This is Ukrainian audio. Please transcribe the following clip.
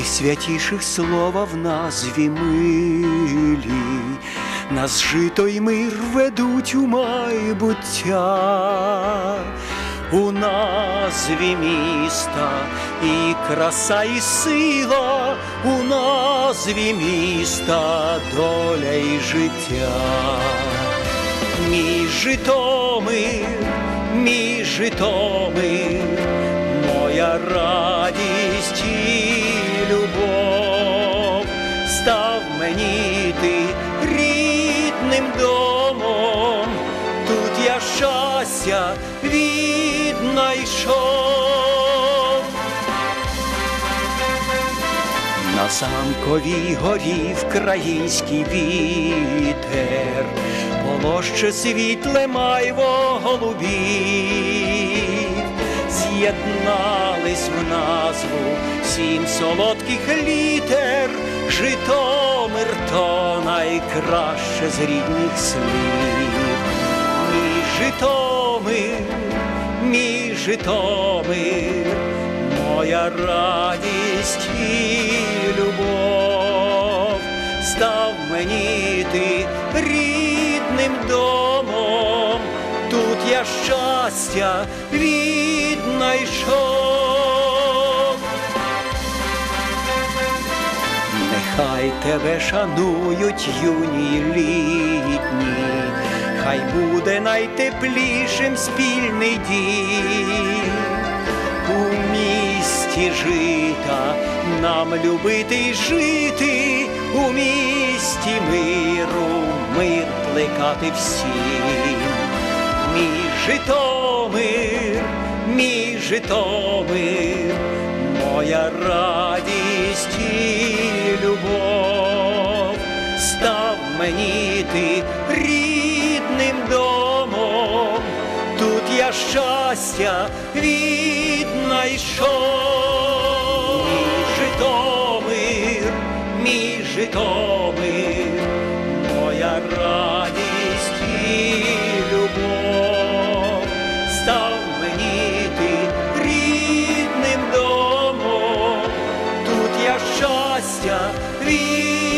найсвятіших слова в назві милі, нас жито й мир ведуть у майбуття, у назві міста і краса, і сила, у назві міста доля і життя. Мій Житомир, мій Житомир, моя радість став мені ти рідним домом, тут я щастя віднайшов. На замковій горі вкраїнський вітер, полоще світле майво голубів, з'єднались в назву сім солодких літер, Житомир то найкраще з рідних слів. Мій Житомир, мій Житомир, моя радість і любов, став мені ти рідним домом, я щастя віднайшов. Нехай тебе шанують юні літні, хай буде найтеплішим спільний дім. У місті жита нам любити жити, у місті миру мир плекати всім. Житомир, мій Житомир, моя радість і любов, став мені ти рідним домом, тут я щастя віднайшов. You.